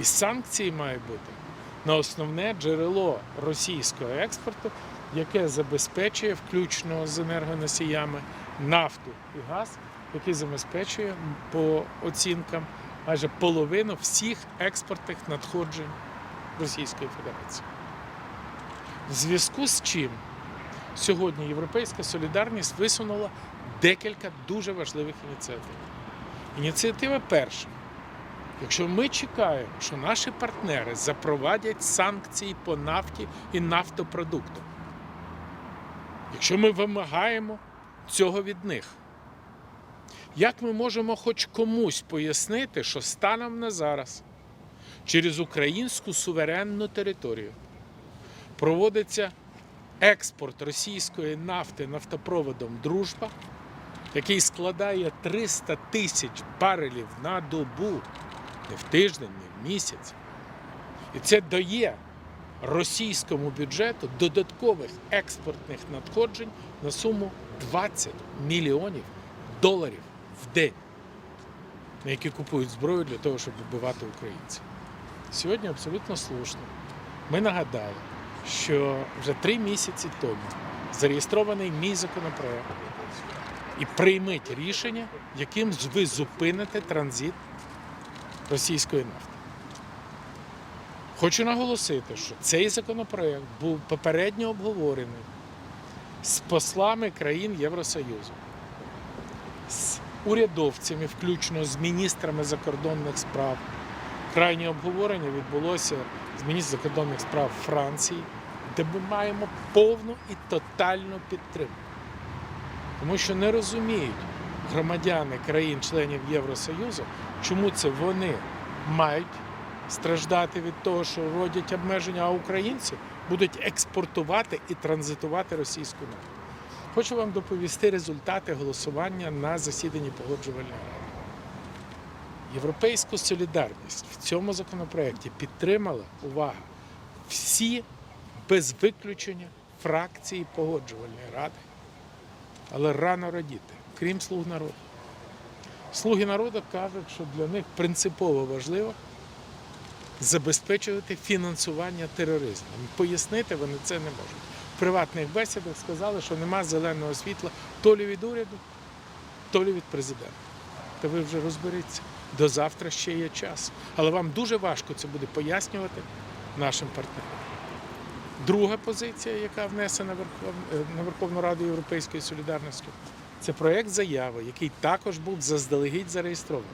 І санкції мають бути на основне джерело російського експорту, яке забезпечує, включно з енергоносіями, нафту і газ, який забезпечує по оцінкам майже половину всіх експортних надходжень Російської Федерації. В зв'язку з чим сьогодні Європейська солідарність висунула декілька дуже важливих ініціатив. Ініціатива перша. Якщо ми чекаємо, що наші партнери запровадять санкції по нафті і нафтопродуктам, якщо ми вимагаємо цього від них, як ми можемо хоч комусь пояснити, що станом на зараз через українську суверенну територію проводиться експорт російської нафти нафтопроводом Дружба, який складає 300 тисяч барелів на добу, не в тиждень, не в місяць. І це дає російському бюджету додаткових експортних надходжень на суму 20 мільйонів доларів в день, на які купують зброю для того, щоб вбивати українців. Сьогодні абсолютно слушно. Ми нагадали, що вже три місяці тому зареєстрований мій законопроект і прийміть рішення, яким ви зупините транзит російської нафти. Хочу наголосити, що цей законопроект був попередньо обговорений з послами країн Євросоюзу, з урядовцями, включно з міністрами закордонних справ. Крайнє обговорення відбулося з міністром закордонних справ Франції, де ми маємо повну і тотальну підтримку. Тому що не розуміють громадяни країн-членів Євросоюзу, чому це вони мають страждати від того, що вводять обмеження, а українці будуть експортувати і транзитувати російську нафту. Хочу вам доповісти результати голосування на засіданні погоджувальної ради. Європейську солідарність в цьому законопроекті підтримала увага всі без виключення фракції погоджувальної ради, але рано радіти, крім слуг народу. Слуги народу кажуть, що для них принципово важливо забезпечувати фінансування тероризму. Пояснити вони це не можуть. В приватних бесідах сказали, що нема зеленого світла то лі від уряду, то лі від президента. Та ви вже розберіться. До завтра ще є час. Але вам дуже важко це буде пояснювати нашим партнерам. Друга позиція, яка внесена е, на Верховну Раду Європейської солідарності, це проект заяви, який також був заздалегідь зареєстрований.